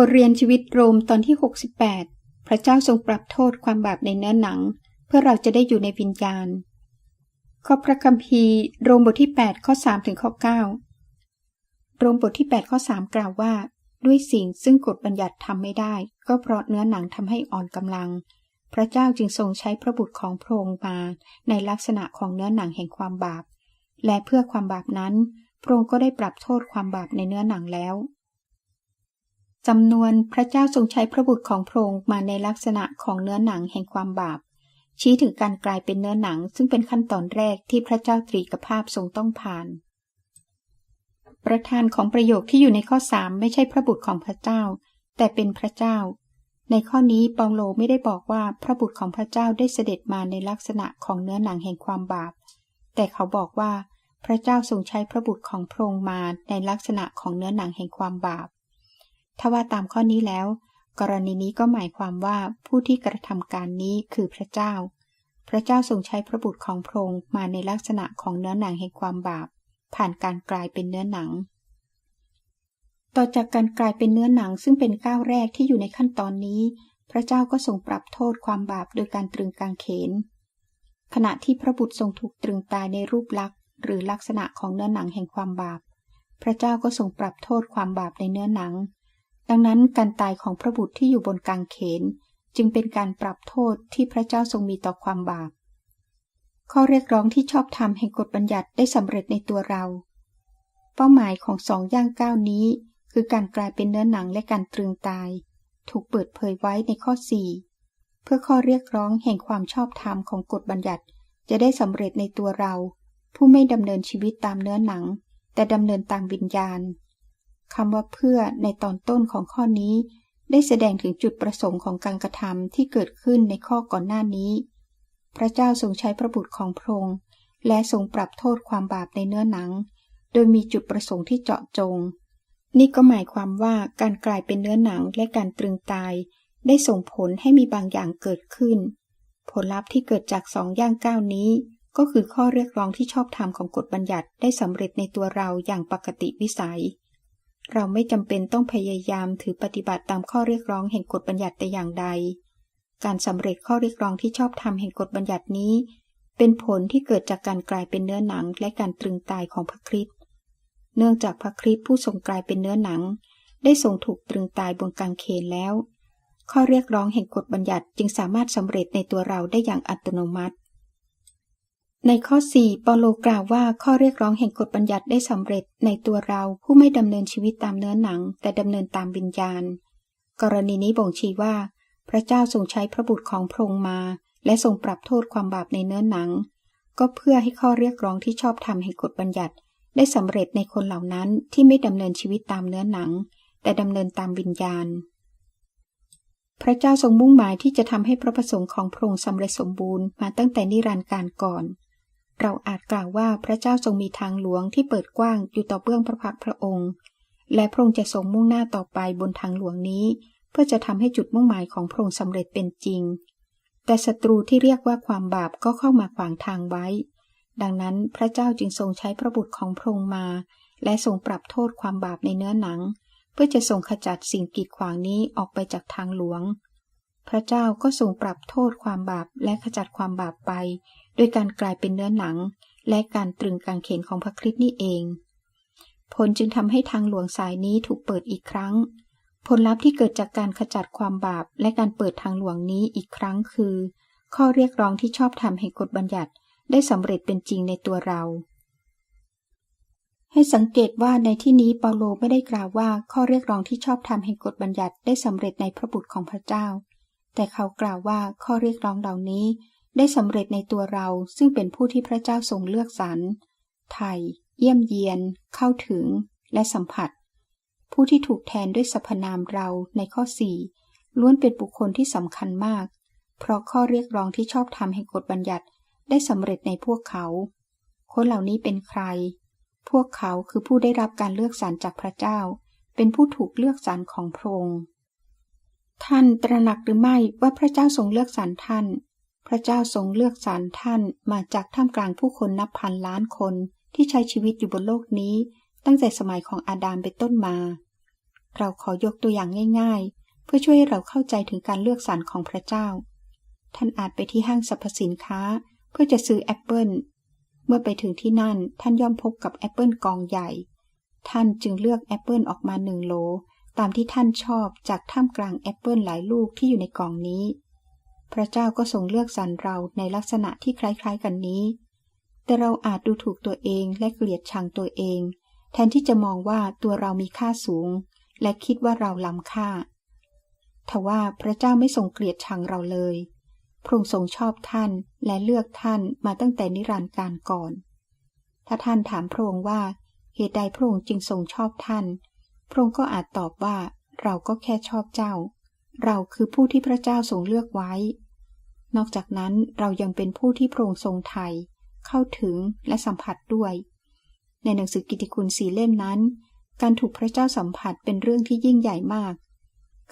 บทเรียนชีวิตโรมตอนที่ 68 พระเจ้าทรงปรับโทษความบาปในเนื้อหนัง เพื่อเราจะได้อยู่ในวิญญาณ ข้อพระคัมภีร์โรมบทที่ 8 ข้อ 3 ถึงข้อ 9 โรมบทที่ 8 ข้อ 3 กล่าวว่า ด้วยสิ่งซึ่งกฎบัญญัติทำไม่ได้ ก็เพราะเนื้อหนังทำให้อ่อนกำลัง พระเจ้าจึงทรงใช้พระบุตรของพระองค์มา ในลักษณะของเนื้อหนังแห่งความบาป และเพื่อความบาปนั้น พระองค์ก็ได้ปรับโทษความบาปในเนื้อหนังแล้ว จำนวนพระเจ้าทรงใช้พระบุตรของพระองค์มาในลักษณะของเนื้อหนังแห่งความบาป ชี้ถึงการกลายเป็นเนื้อหนัง ซึ่งเป็นขั้นตอนแรกที่พระเจ้าตรีกภาพทรงต้องผ่าน ประธานของประโยคที่อยู่ในข้อสามไม่ใช่พระบุตรของพระเจ้า แต่เป็นพระเจ้า ในข้อนี้เปาโลไม่ได้บอกว่าพระบุตรของพระเจ้าได้เสด็จมาในลักษณะของเนื้อหนังแห่งความบาป แต่เขาบอกว่าพระเจ้าทรงใช้พระบุตรของพระองค์มาในลักษณะของเนื้อหนังแห่งความบาป ถ้าว่าตามข้อนี้แล้ว กรณีนี้ก็หมายความว่าผู้ที่กระทำการนี้คือพระเจ้า พระเจ้าทรงใช้พระบุตรของพระองค์มาในลักษณะของเนื้อหนังแห่งความบาป ผ่านการกลายเป็นเนื้อหนัง ต่อจากการกลายเป็นเนื้อหนังซึ่งเป็นก้าวแรกที่อยู่ในขั้นตอนนี้ พระเจ้าก็ทรงปรับโทษความบาปโดยการตรึงกางเขน ขณะที่พระบุตรทรงถูกตรึงตายในรูปลักษณ์หรือลักษณะของเนื้อหนังแห่งความบาป พระเจ้าก็ทรงปรับโทษความบาปในเนื้อหนัง ดังนั้นการตายของพระบุตรที่อยู่บนกางเขน จึงเป็นการปรับโทษที่พระเจ้าทรงมีต่อความบาป ข้อเรียกร้องที่ชอบธรรมแห่งกฎบัญญัติได้สำเร็จในตัวเรา เป้าหมายของสองย่างก้าวนี้ คือการกลายเป็นเนื้อหนังและการตรึงตาย ถูกเปิดเผยไว้ในข้อ 4 เพื่อข้อเรียกร้องแห่งความชอบธรรมของกฎบัญญัติจะได้สำเร็จในตัวเรา ผู้ไม่ดำเนินชีวิตตามเนื้อหนัง แต่ดำเนินตามวิญญาณ คำว่าเพื่อในตอนต้นของข้อนี้ ได้แสดงถึงจุดประสงค์ของการกระทำที่เกิดขึ้นในข้อก่อนหน้านี้ พระเจ้าทรงใช้พระบุตรของพระองค์และทรงปรับโทษความบาปในเนื้อหนัง โดยมีจุดประสงค์ที่เจาะจง นี่ก็หมายความว่าการกลายเป็นเนื้อหนังและการตรึงตาย ได้ส่งผลให้มีบางอย่างเกิดขึ้น ผลลัพธ์ที่เกิดจากสองย่างก้าวนี้ ก็คือข้อเรียกร้องที่ชอบธรรมของกฎบัญญัติได้สำเร็จในตัวเราอย่างปกติวิสัย เราไม่จำเป็นต้องพยายามถือปฏิบัติตามข้อเรียกร้องแห่งกฎบัญญัติแต่อย่างใด การสำเร็จข้อเรียกร้องที่ชอบธรรมแห่งกฎบัญญัตินี้ เป็นผลที่เกิดจากการกลายเป็นเนื้อหนังและการตรึงตายของพระคริสต์เนื่องจากพระคริสต์ผู้ทรงกลายเป็นเนื้อหนัง ได้ทรงถูกตรึงตายบนกางเขนแล้ว ข้อเรียกร้องแห่งกฎบัญญัติจึงสามารถสำเร็จในตัวเราได้อย่างอัตโนมัติ ในข้อ 4 ปอโลกล่าวว่าข้อเรียกร้องแห่งกฎบัญญัติได้สำเร็จในตัวเราผู้ไม่ดำเนินชีวิตตามเนื้อหนัง แต่ดำเนินตามวิญญาณ กรณีนี้บ่งชี้ว่า พระเจ้าทรงใช้พระบุตรของพระองค์มา และทรงปรับโทษความบาปในเนื้อหนัง ก็เพื่อให้ข้อเรียกร้องที่ชอบธรรมแห่งกฎบัญญัติ ได้สำเร็จในคนเหล่านั้นที่ไม่ดำเนินชีวิตตามเนื้อหนัง แต่ดำเนินตามวิญญาณ พระเจ้าทรงมุ่งหมายที่จะทำให้พระประสงค์ของพระองค์สำเร็จสมบูรณ์มาตั้งแต่นิรันดร์การก่อน เราอาจกล่าวว่าพระเจ้าทรงมีทางหลวงที่เปิดกว้างอยู่ต่อเบื้องพระพักพระองค์ และพระองค์จะทรงมุ่งหน้าต่อไปบนทางหลวงนี้ เพื่อจะทำให้จุดมุ่งหมายของพระองค์สำเร็จเป็นจริง แต่ศัตรูที่เรียกว่าความบาปก็เข้ามาขวางทางไว้ ดังนั้นพระเจ้าจึงทรงใช้พระบุตรของพระองค์มา และทรงปรับโทษความบาปในเนื้อหนัง เพื่อจะทรงขจัดสิ่งกีดขวางนี้ออกไปจากทางหลวง พระเจ้าก็ทรงปรับโทษความบาปและขจัดความบาปไป โดยการกลายเป็นเนื้อหนัง และการตรึงกางเขนของพระคริสต์นี่เอง ผลจึงทำให้ทางหลวงสายนี้ถูกเปิดอีกครั้ง ผลลัพธ์ที่เกิดจากการขจัดความบาปและการเปิดทางหลวงนี้อีกครั้งคือ ข้อเรียกร้องที่ชอบธรรมแห่งกฎบัญญัติได้สำเร็จเป็นจริงในตัวเรา ให้สังเกตว่าในที่นี้เปาโลไม่ได้กล่าวว่าข้อเรียกร้องที่ชอบธรรมแห่งกฎบัญญัติได้สำเร็จในพระบุตรของพระเจ้า แต่เขากล่าวว่าข้อเรียกร้องเหล่านี้ ได้สำเร็จในตัวเราซึ่งเป็นผู้ที่พระเจ้าทรงเลือกสรรไทยเยี่ยมเยียน เข้าถึง และสัมผัส ผู้ที่ถูกแทนด้วยสรรพนามเราในข้อสี่ล้วนเป็นบุคคลที่สำคัญมาก เพราะข้อเรียกร้องที่ชอบธรรมแห่งกฎบัญญัติได้สำเร็จในพวกเขา คนเหล่านี้เป็นใคร พวกเขาคือผู้ได้รับการเลือกสรรจากพระเจ้า เป็นผู้ถูกเลือกสรรของพระองค์ท่านตระหนักหรือไม่ว่าพระเจ้าทรงเลือกสรรท่าน พระเจ้าทรงเลือกสรรท่านมาจากท่ามกลางผู้คนนับพันล้านคนที่ใช้ชีวิตอยู่บนโลกนี้ ตั้งแต่สมัยของอาดามเป็นต้นมา เราขอยกตัวอย่างง่ายๆ เพื่อช่วยให้เราเข้าใจถึงการเลือกสรรของพระเจ้า ท่านอาจไปที่ห้างสรรพสินค้า เพื่อจะซื้อแอปเปิลเมื่อไปถึงที่นั่นท่านย่อมพบกับแอปเปิลกองใหญ่ ท่านจึงเลือกแอปเปิลออกมาหนึ่งโหลตามที่ท่านชอบจากท่ามกลางแอปเปิลหลายลูกที่อยู่ในกล่องนี้ พระเจ้าก็ทรงเลือกสรรเราในลักษณะที่คล้ายๆกันนี้ แต่เราอาจดูถูกตัวเองและเกลียดชังตัวเอง แทนที่จะมองว่าตัวเรามีค่าสูง และคิดว่าเราล้ำค่าทว่าพระเจ้าไม่ทรงเกลียดชังเราเลย พระองค์ทรงชอบท่านและเลือกท่านมาตั้งแต่นิรันดร์การก่อน ถ้าท่านถามพระองค์ว่าเหตุใดพระองค์จึงทรงชอบท่าน พระองค์ก็อาจตอบว่าเราก็แค่ชอบเจ้า เราคือผู้ที่พระเจ้าทรงเลือกไว้ นอกจากนั้นเรายังเป็นผู้ที่พระองค์ทรงไถ่เข้าถึงและสัมผัสด้วย ในหนังสือกิติคุณสีเล่มนั้น การถูกพระเจ้าสัมผัสเป็นเรื่องที่ยิ่งใหญ่มาก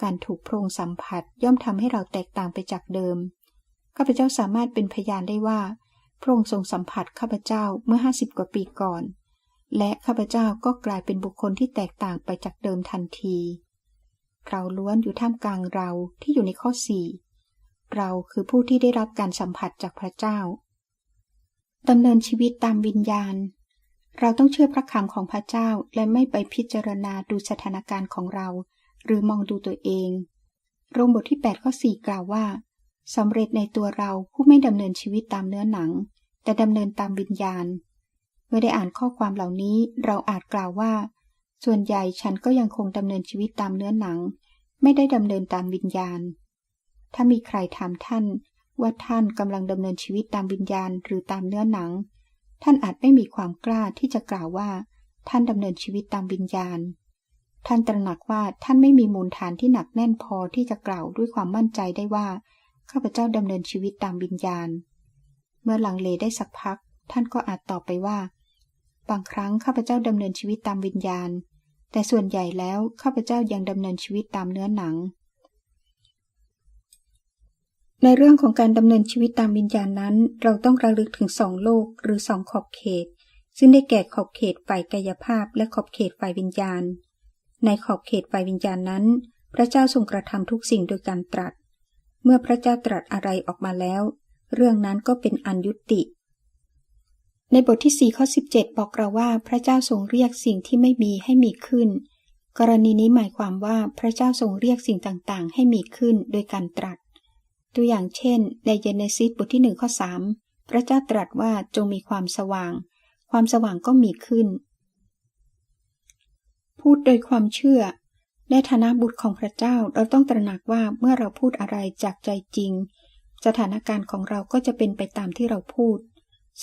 การถูกพระองค์สัมผัสย่อมทำให้เราแตกต่างไปจากเดิม ข้าพเจ้าสามารถเป็นพยานได้ว่า พระองค์ทรงสัมผัสข้าพเจ้าเมื่อห้าสิบกว่าปีก่อน และข้าพเจ้าก็กลายเป็นบุคคลที่แตกต่างไปจากเดิมทันที เราล้วนอยู่ท่ามกลางเราที่อยู่ในข้อสี่เราคือผู้ที่ได้รับการสัมผัสจากพระเจ้าดำเนินชีวิตตามวิญญาณ เราต้องเชื่อพระคำของพระเจ้าและไม่ไปพิจารณาดูสถานการณ์ของเรา หรือมองดูตัวเอง โรมบทที่8ข้อ4กล่าวว่าสำเร็จในตัวเราผู้ไม่ดำเนินชีวิตตามเนื้อหนัง แต่ดำเนินตามวิญญาณ เมื่อได้อ่านข้อความเหล่านี้เราอาจกล่าวว่า ส่วนใหญ่ฉันก็ยังคงดำเนินชีวิตตามเนื้อหนัง ไม่ได้ดำเนินตามวิญญาณ ถ้ามีใครถามท่านว่าท่านกำลังดำเนินชีวิตตามวิญญาณหรือตามเนื้อหนัง ท่านอาจไม่มีความกล้าที่จะกล่าวว่า ท่านดำเนินชีวิตตามวิญญาณ ท่านตระหนักว่าท่านไม่มีมูลฐานที่หนักแน่นพอที่จะกล่าวด้วยความมั่นใจได้ว่าข้าพเจ้าดำเนินชีวิตตามวิญญาณ เมื่อหลังเลได้สักพัก ท่านก็อาจตอบไปว่า บางครั้งข้าพเจ้าดำเนินชีวิตตามวิญญาณ แต่ส่วนใหญ่แล้วข้าพเจ้ายังดำเนินชีวิตตามเนื้อหนัง ในเรื่องของการดำเนินชีวิตตามวิญญาณนั้น เราต้องระลึกถึงสองโลกหรือสองขอบเขต ซึ่งได้แก่ขอบเขตฝ่ายกายภาพ และขอบเขตฝ่ายวิญญาณ ในขอบเขตฝ่ายวิญญาณนั้น พระเจ้าทรงกระทำทุกสิ่งโดยการตรัส เมื่อพระเจ้าตรัสอะไรออกมาแล้ว เรื่องนั้นก็เป็นอันยุติ ในบทที่ 4 ข้อ 17 บอกเราว่าพระเจ้าทรงเรียกสิ่งที่ไม่มีให้มีขึ้น กรณีนี้หมายความว่าพระเจ้าทรงเรียกสิ่งต่างๆ ให้มีขึ้นโดยการตรัส ตัวอย่างเช่น ในเยเนซิสบทที่1ข้อ3 พระเจ้าตรัสว่าจงมีความสว่าง ความสว่างก็มีขึ้น พูดโดยความเชื่อ ในฐานะบุตรของพระเจ้าเราต้องตระหนักว่าเมื่อเราพูดอะไรจากใจจริง สถานการณ์ของเราก็จะเป็นไปตามที่เราพูด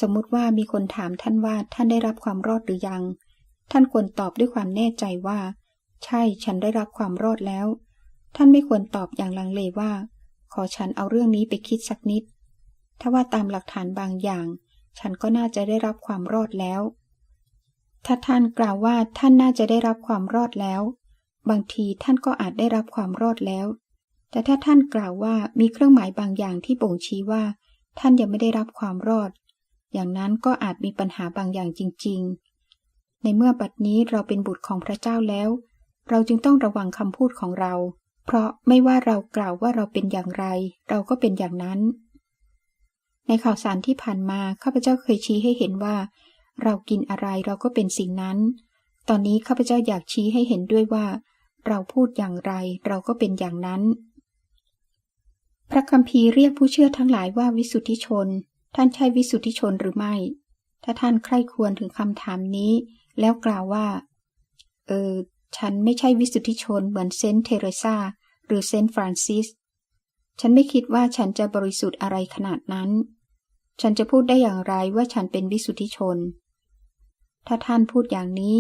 สมมุติว่ามีคนถามท่านว่าท่านได้รับความรอดหรือยัง ท่านควรตอบด้วยความแน่ใจว่า ใช่ฉันได้รับความรอดแล้ว ท่านไม่ควรตอบอย่างลังเลว่า ขอฉันเอาเรื่องนี้ไปคิดสักนิด ถ้าว่าตามหลักฐานบางอย่าง ฉันก็น่าจะได้รับความรอดแล้ว ถ้าท่านกล่าวว่าท่านน่าจะได้รับความรอดแล้ว บางทีท่านก็อาจได้รับความรอดแล้ว แต่ถ้าท่านกล่าวว่ามีเครื่องหมายบางอย่างที่บ่งชี้ว่า ท่านยังไม่ได้รับความรอด อย่างนั้นก็อาจมีปัญหาบางอย่างจริง ๆ ในเมื่อบัดนี้เราเป็นบุตรของพระเจ้าแล้ว เราจึงต้องระวังคำพูดของเรา เพราะไม่ว่าเรากล่าวว่าเราเป็นอย่างไร เราก็เป็นอย่างนั้น ในข่าวสารที่ผ่านมาข้าพเจ้าเคยชี้ให้เห็นว่า เรากินอะไรเราก็เป็นสิ่งนั้น ตอนนี้ข้าพเจ้าอยากชี้ให้เห็นด้วยว่า เราพูดอย่างไรเราก็เป็นอย่างนั้นพระคัมภีร์เรียกผู้เชื่อทั้งหลายว่าวิสุทธิชน ท่านใช่วิสุทธิชนหรือไม่ ถ้าท่านใคร่ควรถึงคำถามนี้ แล้วกล่าวว่า เออ ฉันไม่ใช่วิสุทธิชนเหมือนเซนต์เทเรซาหรือเซนต์ฟรานซิส ฉันไม่คิดว่าฉันจะบริสุทธิ์อะไรขนาดนั้น ฉันจะพูดได้อย่างไรว่าฉันเป็นวิสุทธิชน ถ้าท่านพูดอย่างนี้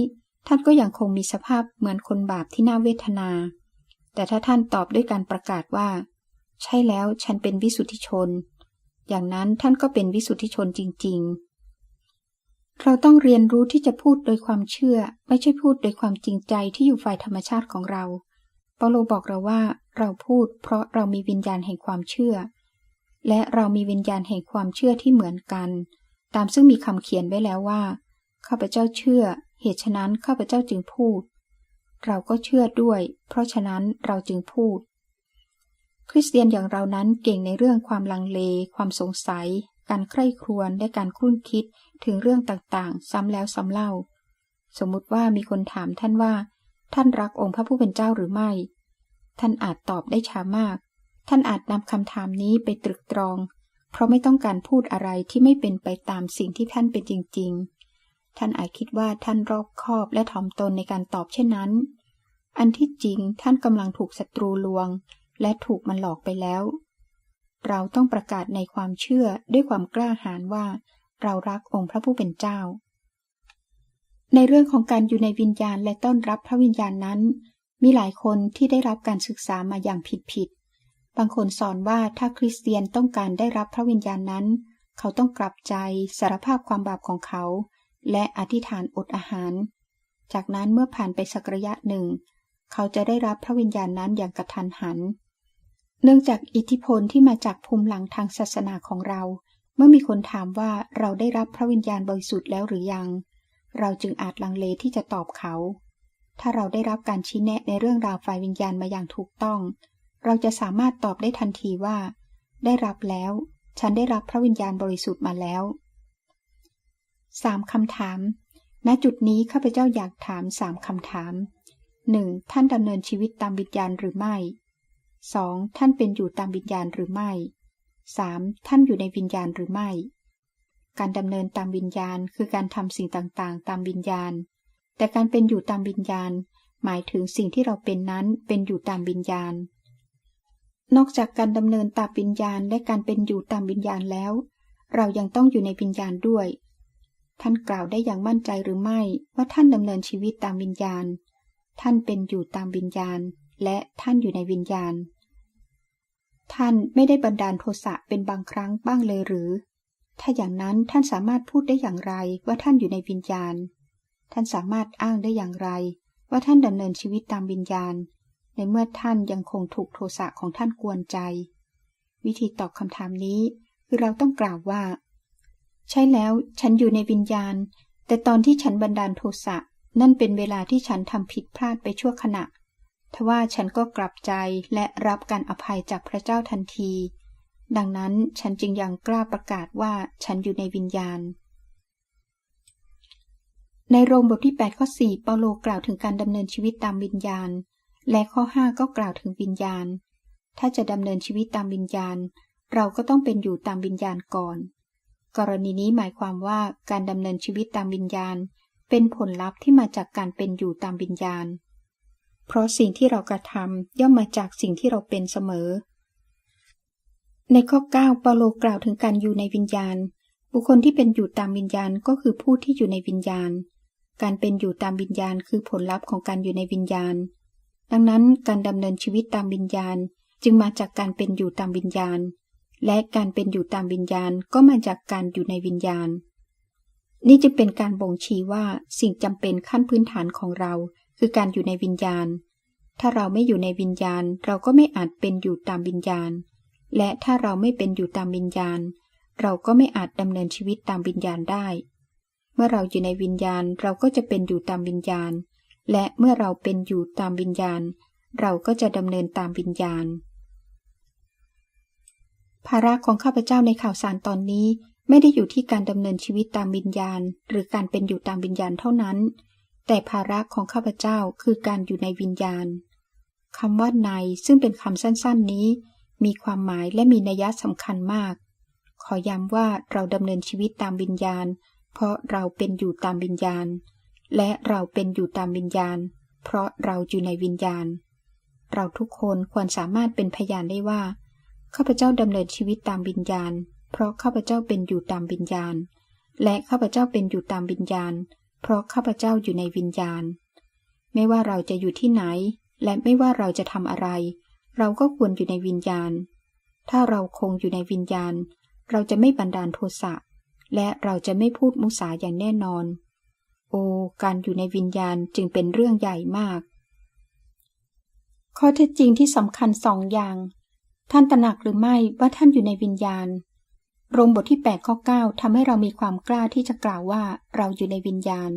ท่านก็ยังคงมีสภาพเหมือนคนบาปที่น่าเวทนา แต่ถ้าท่านตอบด้วยการประกาศว่า ใช่แล้วฉันเป็นวิสุทธิชน อย่างนั้นท่านก็เป็นวิสุทธิชนจริง ๆ เราต้องเรียนรู้ที่จะพูดโดยความเชื่อ ไม่ใช่พูดโดยความจริงใจที่อยู่ฝ่ายธรรมชาติของเราเปาโลบอกเราว่าเราพูดเพราะเรามีวิญญาณแห่งความเชื่อ และเรามีวิญญาณแห่งความเชื่อที่เหมือนกัน ตามซึ่งมีคำเขียนไว้แล้วว่าข้าพเจ้าเชื่อ เหตุฉะนั้นข้าพเจ้าจึงพูด เราก็เชื่อด้วย เพราะฉะนั้นเราจึงพูด คริสเตียนอย่างเรานั้นเก่งในเรื่องความลังเล ความสงสัย การใคร่ครวญและการคุ้นคิดถึงเรื่องต่างๆ ซ้ำแล้วซ้ำเล่า สมมุติว่ามีคนถามท่านว่า ท่านรักองค์พระผู้เป็นเจ้าหรือไม่ ท่านอาจตอบได้ช้ามาก ท่านอาจนำคำถามนี้ไปตรึกตรอง เพราะไม่ต้องการพูดอะไรที่ไม่เป็นไปตามสิ่งที่ท่านเป็นจริง ๆ ท่านอาจคิดว่าท่านรอบคอบและถ่อมตนในการตอบเช่นนั้น อันที่จริงท่านกำลังถูกศัตรูลวง และถูกมันหลอกไปแล้ว เราต้องประกาศในความเชื่อด้วยความกล้าหาญว่า เรารักองค์พระผู้เป็นเจ้า ในเรื่องของการอยู่ในวิญญาณและต้อนรับพระวิญญาณนั้น มีหลายคนที่ได้รับการศึกษามาอย่างผิดๆบางคนสอนว่าถ้าคริสเตียนต้องการได้รับพระวิญญาณนั้น เขาต้องกลับใจสารภาพความบาปของเขา และอธิษฐานอดอาหาร จากนั้นเมื่อผ่านไปสักระยะหนึ่ง เขาจะได้รับพระวิญญาณนั้นอย่างกระทันหัน เนื่องจากอิทธิพลที่มาจากภูมิหลังทางศาสนาของเรา เมื่อมีคนถามว่าเราได้รับพระวิญญาณบริสุทธิ์แล้วหรือยัง เราจึงอาจลังเลที่จะตอบเขา ถ้าเราได้รับการชี้แนะในเรื่องราวฝ่ายวิญญาณมาอย่างถูกต้อง เราจะสามารถตอบได้ทันทีว่า ได้รับแล้ว ฉันได้รับพระวิญญาณบริสุทธิ์มาแล้วสามคำถาม ณ จุดนี้ข้าพเจ้าอยากถามสามคำถามหนึ่งท่านดำเนินชีวิตตามวิญญาณหรือไม่ สองท่านเป็นอยู่ตามวิญญาณหรือไม่ 3. ท่านอยู่ในวิญญาณหรือไม่ การดำเนินตามวิญญาณคือการทำสิ่งต่างๆ ตามวิญญาณ แต่การเป็นอยู่ตามวิญญาณ หมายถึงสิ่งที่เราเป็นนั้นเป็นอยู่ตามวิญญาณ นอกจากการดำเนินตามวิญญาณและการเป็นอยู่ตามวิญญาณแล้ว เรายังต้องอยู่ในวิญญาณด้วย ท่านกล่าวได้อย่างมั่นใจหรือไม่ว่าท่านดำเนินชีวิตตามวิญญาณ ท่านเป็นอยู่ตามวิญญาณ และท่านอยู่ในวิญญาณ ท่านไม่ได้บันดาลโทสะเป็นบางครั้งบ้างเลยหรือ ถ้าอย่างนั้นท่านสามารถพูดได้อย่างไรว่าท่านอยู่ในวิญญาณ ท่านสามารถอ้างได้อย่างไร ว่าท่านดำเนินชีวิตตามวิญญาณ ในเมื่อท่านยังคงถูกโทสะของท่านกวนใจ วิธีตอบคำถามนี้คือเราต้องกล่าวว่า ใช่แล้วฉันอยู่ในวิญญาณ แต่ตอนที่ฉันบันดาลโทสะนั่นเป็นเวลาที่ฉันทำผิดพลาดไปชั่วขณะ ทว่าฉันก็กลับใจและรับการอภัยจากพระเจ้าทันที ดังนั้นฉันจึงยังกล้าประกาศว่าฉันอยู่ในวิญญาณ ในโรมบทที่8ข้อ4เปาโลกล่าวถึงการดำเนินชีวิตตามวิญญาณ และข้อ 5 ก็กล่าวถึงวิญญาณ ถ้าจะดำเนินชีวิตตามวิญญาณ เราก็ต้องเป็นอยู่ตามวิญญาณก่อน กรณีนี้หมายความว่าการดำเนินชีวิตตามวิญญาณ เป็นผลลัพธ์ที่มาจากการเป็นอยู่ตามวิญญาณ เพราะสิ่งที่เรากระทำย่อมมาจากสิ่งที่เราเป็นเสมอ ในข้อ 9 เปาโลกล่าวถึงการอยู่ในวิญญาณ บุคคลที่เป็นอยู่ตามวิญญาณก็คือผู้ที่อยู่ในวิญญาณ การเป็นอยู่ตามวิญญาณคือผลลัพธ์ของการอยู่ในวิญญาณ ดังนั้นการดำเนินชีวิตตามวิญญาณจึงมาจากการเป็นอยู่ตามวิญญาณ และการเป็นอยู่ตามวิญญาณก็มาจากการอยู่ในวิญญาณ นี่จึงเป็นการบ่งชี้ว่าสิ่งจำเป็นขั้นพื้นฐานของเรา คือการอยู่ในวิญญาณ ถ้าเราไม่อยู่ในวิญญาณ เราก็ไม่อาจเป็นอยู่ตามวิญญาณ และถ้าเราไม่เป็นอยู่ตามวิญญาณ เราก็ไม่อาจดำเนินชีวิตตามวิญญาณได้ เมื่อเราอยู่ในวิญญาณเราก็จะเป็นอยู่ตามวิญญาณ และเมื่อเราเป็นอยู่ตามวิญญาณ เราก็จะดำเนินตามวิญญาณ ภาระของข้าพเจ้าในข่าวสารตอนนี้ไม่ได้อยู่ที่การดำเนินชีวิตตามวิญญาณ หรือการเป็นอยู่ตามวิญญาณเท่านั้น แต่ภาระของข้าพเจ้าคือการอยู่ในวิญญาณคำว่าในซึ่งเป็นคำสั้นๆนี้ มีความหมายและมีนัยสำคัญมาก ขอย้ำว่าเราดำเนินชีวิตตามวิญญาณ เพราะเราเป็นอยู่ตามวิญญาณ และเราเป็นอยู่ตามวิญญาณ เพราะเราอยู่ในวิญญาณ เราทุกคนควรสามารถเป็นพยานได้ว่าข้าพเจ้าดำเนินชีวิตตามวิญญาณ เพราะข้าพเจ้าเป็นอยู่ตามวิญญาณ และข้าพเจ้าเป็นอยู่ตามวิญญาณ เพราะข้าพเจ้าอยู่ในวิญญาณ ไม่ว่าเราจะอยู่ที่ไหน และไม่ว่าเราจะทำอะไร เราก็ควรอยู่ในวิญญาณ ถ้าเราคงอยู่ในวิญญาณ เราจะไม่บันดาลโทสะ และเราจะไม่พูดมุสาอย่างแน่นอน โอ การอยู่ในวิญญาณจึงเป็นเรื่องใหญ่มาก ข้อเท็จจริงที่สำคัญสองอย่าง ท่านตระหนักหรือไม่ว่าท่านอยู่ในวิญญาณ รมบทที่8ข้อ9ทำให้เรามีความกล้าที่จะกล่าวว่าเราอยู่ในวิญญาณ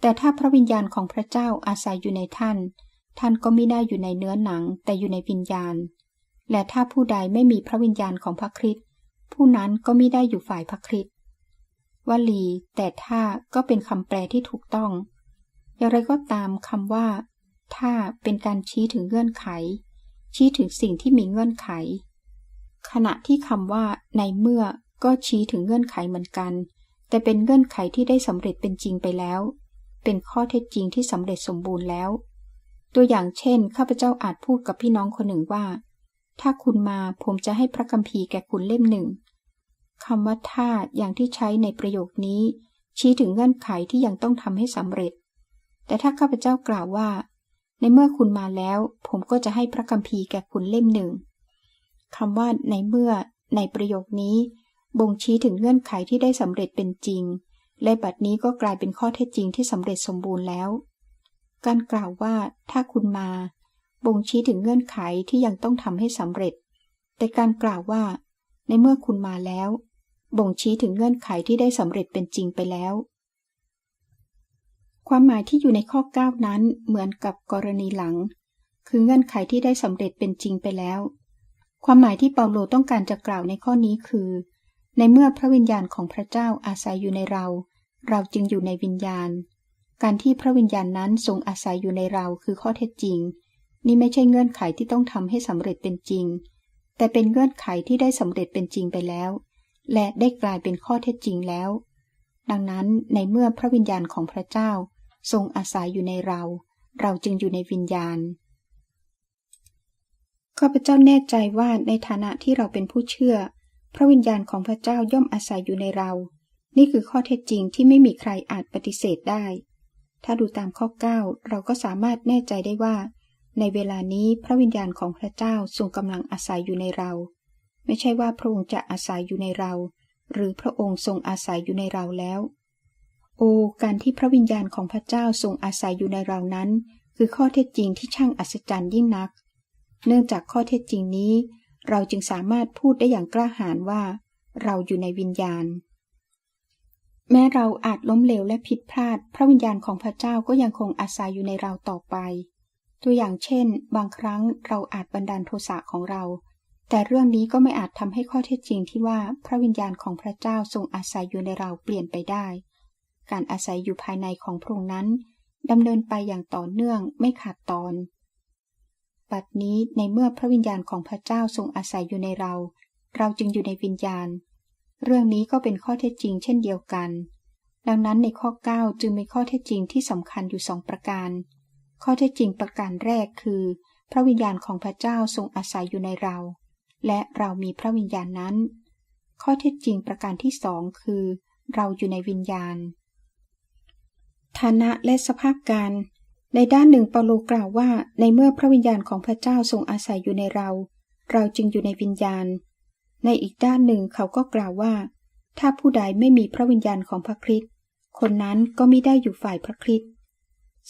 แต่ถ้าพระวิญญาณของพระเจ้าอาศัยอยู่ในท่าน ท่านก็ไม่ได้อยู่ในเนื้อหนังแต่อยู่ในวิญญาณ และถ้าผู้ใดไม่มีพระวิญญาณของพระคริสต์ผู้นั้นก็ไม่ได้อยู่ฝ่ายพระคริสต์วลี แต่ถ้าก็เป็นคำแปลที่ถูกต้อง อย่างไรก็ตามคำว่า ถ้าเป็นการชี้ถึงเงื่อนไข ชี้ถึงสิ่งที่มีเงื่อนไข ขณะที่คำว่าในเมื่อก็ชี้ถึงเงื่อนไขเหมือนกัน แต่เป็นเงื่อนไขที่ได้สำเร็จเป็นจริงไปแล้ว เป็นข้อเท็จจริงที่สำเร็จสมบูรณ์แล้ว ตัวอย่างเช่น ข้าพเจ้าอาจพูดกับพี่น้องคนหนึ่งว่า ถ้าคุณมาผมจะให้พระคัมภีร์แก่คุณเล่มหนึ่งคำว่าถ้าอย่างที่ใช้ในประโยคนี้ ชี้ถึงเงื่อนไขที่ยังต้องทำให้สำเร็จ แต่ถ้าข้าพเจ้ากล่าวว่า ในเมื่อคุณมาแล้ว ผมก็จะให้พระคัมภีร์แก่คุณเล่มหนึ่ง คำว่าในเมื่อ ในประโยคนี้ บ่งชี้ถึงเงื่อนไขที่ได้สำเร็จเป็นจริง และบัดนี้ก็กลายเป็นข้อเท็จจริงที่สำเร็จสมบูรณ์แล้ว การกล่าวว่า ถ้าคุณมา บ่งชี้ถึงเงื่อนไขที่ยังต้องทำให้สำเร็จ แต่การกล่าวว่า ในเมื่อคุณมาแล้ว บ่งชี้ถึงเงื่อนไขที่ได้สำเร็จเป็นจริงไปแล้ว ความหมายที่อยู่ในข้อ 9 นั้นเหมือนกับกรณีหลัง คือเงื่อนไขที่ได้สำเร็จเป็นจริงไปแล้ว ความหมายที่เปาโลต้องการจะกล่าวในข้อนี้คือ ในเมื่อพระวิญญาณของพระเจ้าอาศัยอยู่ในเรา เราจึงอยู่ในวิญญาณ การที่พระวิญญาณนั้นทรงอาศัยอยู่ในเราคือข้อเท็จจริง นี่ไม่ใช่เงื่อนไขที่ต้องทำให้สำเร็จเป็นจริง แต่เป็นเงื่อนไขที่ได้สำเร็จเป็นจริงไปแล้ว และได้กลายเป็นข้อเท็จจริงแล้ว ดังนั้นในเมื่อพระวิญญาณของพระเจ้า ทรงอาศัยอยู่ในเรา เราจึงอยู่ในวิญญาณ ข้าพเจ้าแน่ใจว่าในฐานะที่เราเป็นผู้เชื่อ พระวิญญาณของพระเจ้าย่อมอาศัยอยู่ในเรา นี่คือข้อเท็จจริงที่ไม่มีใครอาจปฏิเสธได้ ถ้าดูตามข้อ 9 เราก็สามารถแน่ใจได้ว่า ในเวลานี้พระวิญญาณของพระเจ้าทรงกำลังอาศัยอยู่ในเรา ไม่ใช่ว่าพระองค์จะอาศัยอยู่ในเรา หรือพระองค์ทรงอาศัยอยู่ในเราแล้ว โอ้การที่พระวิญญาณของพระเจ้าทรงอาศัยอยู่ในเรานั้น คือข้อเท็จจริงที่ช่างอัศจรรย์ยิ่งนัก เนื่องจากข้อเท็จจริงนี้ เราจึงสามารถพูดได้อย่างกล้าหาญว่า เราอยู่ในวิญญาณ แม้เราอาจล้มเหลวและผิดพลาด พระวิญญาณของพระเจ้าก็ยังคงอาศัยอยู่ในเราต่อไป ตัวอย่างเช่น บางครั้งเราอาจบันดาลโทสะของเรา แต่เรื่องนี้ก็ไม่อาจทำให้ข้อเท็จจริงที่ว่าพระวิญญาณของพระเจ้าทรงอาศัยอยู่ในเราเปลี่ยนไปได้ การอาศัยอยู่ภายในของพระองค์นั้นดำเนินไปอย่างต่อเนื่องไม่ขาดตอน บัดนี้ในเมื่อพระวิญญาณของพระเจ้าทรงอาศัยอยู่ในเรา เราจึงอยู่ในวิญญาณ เรื่องนี้ก็เป็นข้อเท็จจริงเช่นเดียวกัน ดังนั้นในข้อ 9 จึงมีข้อเท็จจริงที่สำคัญอยู่สองประการ ข้อเท็จจริงประการแรกคือ พระวิญญาณของพระเจ้าทรงอาศัยอยู่ในเรา และเรามีพระวิญญาณนั้น ข้อเท็จจริงประการที่สองคือ เราอยู่ในวิญญาณ ฐานะและสภาพการ ในด้านหนึ่งเปาโลกล่าวว่าในเมื่อพระวิญญาณของพระเจ้าทรงอาศัยอยู่ในเรา เราจึงอยู่ในวิญญาณ ในอีกด้านหนึ่งเขาก็กล่าวว่า ถ้าผู้ใดไม่มีพระวิญญาณของพระคริสต์คนนั้นก็ไม่ได้อยู่ฝ่ายพระคริสต์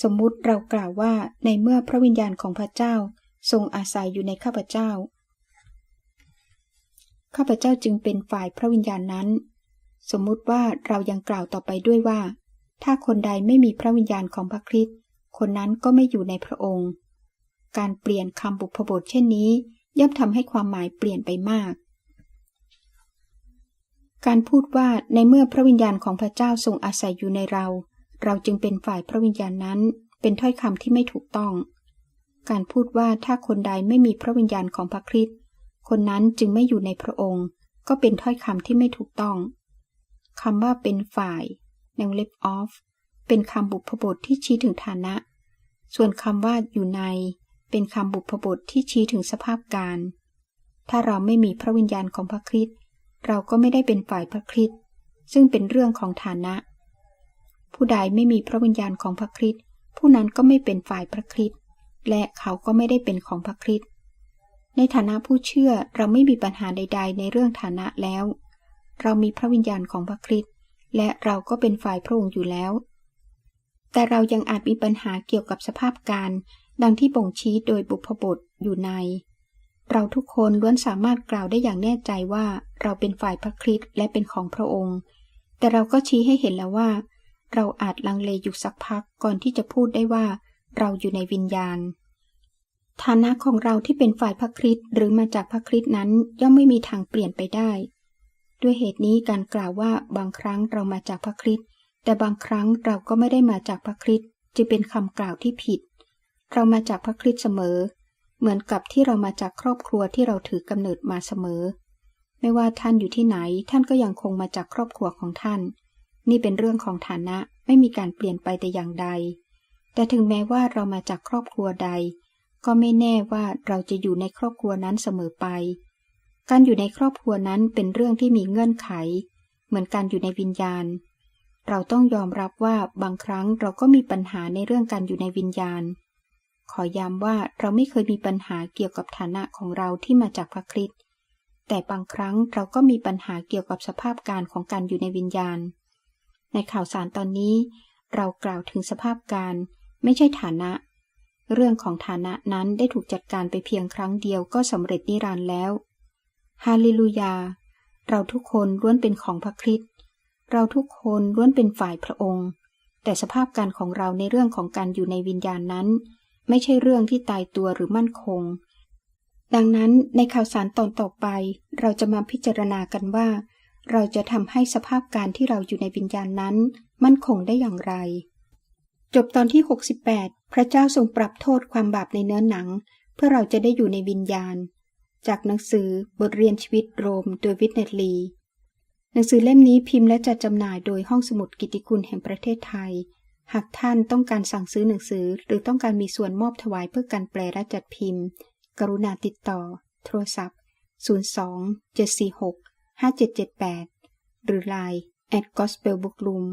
สมมุติเรากล่าวว่าในเมื่อพระวิญญาณของพระเจ้าทรงอาศัยอยู่ในข้าพเจ้า ข้าพเจ้าจึงเป็นฝ่ายพระวิญญาณนั้น สมมุติว่าเรายังกล่าวต่อไปด้วยว่า ถ้าคนใดไม่มีพระวิญญาณของพระคริสต์ คนนั้นก็ไม่อยู่ในพระองค์ การเปลี่ยนคำบุพบทเช่นนี้ ย่อมทำให้ความหมายเปลี่ยนไปมาก การพูดว่าในเมื่อพระวิญญาณของพระเจ้าทรงอาศัยอยู่ในเรา เราจึงเป็นฝ่ายพระวิญญาณนั้น เป็นถ้อยคำที่ไม่ถูกต้อง การพูดว่าถ้าคนใดไม่มีพระวิญญาณของพระคริสต์คนนั้นจึงไม่อยู่ในพระองค์ ก็เป็นถ้อยคำที่ไม่ถูกต้องคำว่าเป็นฝ่ายในเล็บ off เป็นคำบุพบทที่ชี้ถึงฐานะ ส่วนคำว่าอยู่ใน เป็นคำบุพบทที่ชี้ถึงสภาพการ ถ้าเราไม่มีพระวิญญาณของพระคริสต์เราก็ไม่ได้เป็นฝ่ายพระคริสต์ซึ่งเป็นเรื่องของฐานะ ผู้ใดไม่มีพระวิญญาณของพระคริสต์ผู้นั้นก็ไม่เป็นฝ่ายพระคริสต์และเขาก็ไม่ได้เป็นของพระคริสต์ในฐานะผู้เชื่อเราไม่มีปัญหาใด ๆ ในเรื่องฐานะแล้ว เรามีพระวิญญาณของพระคริสต์และเราก็เป็นฝ่ายพระองค์อยู่แล้ว แต่เรายังอาจมีปัญหาเกี่ยวกับสภาพการ ดังที่บ่งชี้โดยบุพบทอยู่ใน เราทุกคนล้วนสามารถกล่าวได้อย่างแน่ใจว่าเราเป็นฝ่ายพระคริสต์และเป็นของพระองค์ แต่เราก็ชี้ให้เห็นแล้วว่า เราอาจลังเลอยู่สักพักก่อนที่จะพูดได้ว่า เราอยู่ในวิญญาณ ฐานะของเราที่เป็นฝ่ายพระคริสต์หรือมาจากพระคริสต์นั้นย่อมไม่มีทางเปลี่ยนไปได้ ด้วยเหตุนี้การกล่าวว่าบางครั้งเรามาจากพระคริสต์ แต่บางครั้งเราก็ไม่ได้มาจากพระคริสต์จึงเป็นคำกล่าวที่ผิด เรามาจากพระคริสต์เสมอ เหมือนกับที่เรามาจากครอบครัวที่เราถือกำเนิดมาเสมอ ไม่ว่าท่านอยู่ที่ไหน ท่านก็ยังคงมาจากครอบครัวของท่าน นี่เป็นเรื่องของฐานะไม่มีการเปลี่ยนไปแต่อย่างใด แต่ถึงแม้ว่าเรามาจากครอบครัวใด ก็ไม่แน่ว่าเราจะอยู่ในครอบครัวนั้นเสมอไป การอยู่ในครอบครัวนั้นเป็นเรื่องที่มีเงื่อนไข เหมือนการอยู่ในวิญญาณ เราต้องยอมรับว่าบางครั้งเราก็มีปัญหาในเรื่องการอยู่ในวิญญาณ ขอย้ำว่าเราไม่เคยมีปัญหาเกี่ยวกับฐานะของเราที่มาจากพระคริสต์แต่บางครั้งเราก็มีปัญหาเกี่ยวกับสภาพการของการอยู่ในวิญญาณ ในข่าวสารตอนนี้ เรากล่าวถึงสภาพการ ไม่ใช่ฐานะ เรื่องของฐานะนั้นได้ถูกจัดการไปเพียงครั้งเดียวก็สำเร็จนิรันดร์แล้วฮาเลลูยา เราทุกคนล้วนเป็นของพระคริสต์ เราทุกคนล้วนเป็นฝ่ายพระองค์ แต่สภาพการของเราในเรื่องของการอยู่ในวิญญาณนั้น ไม่ใช่เรื่องที่ตายตัวหรือมั่นคง ดังนั้นในข่าวสารตอนต่อไป เราจะมาพิจารณากันว่า เราจะทำให้สภาพการที่เราอยู่ในวิญญาณนั้น มั่นคงได้อย่างไร จบตอนที่ 68 พระเจ้าทรงปรับโทษความบาปในเนื้อหนัง เพื่อเราจะได้อยู่ในวิญญาณ จากหนังสือบทเรียนชีวิตโรมโดยวิทเนตลี หนังสือเล่มนี้พิมพ์และจัดจำหน่ายโดยห้องสมุดกิติคุณแห่งประเทศไทย หากท่านต้องการสั่งซื้อหนังสือ หรือต้องการมีส่วนมอบถวายเพื่อการแปลและจัดพิมพ์ กรุณาติดต่อ โทรศัพท์ 02 746 5778 หรือ Line at gospelbookroom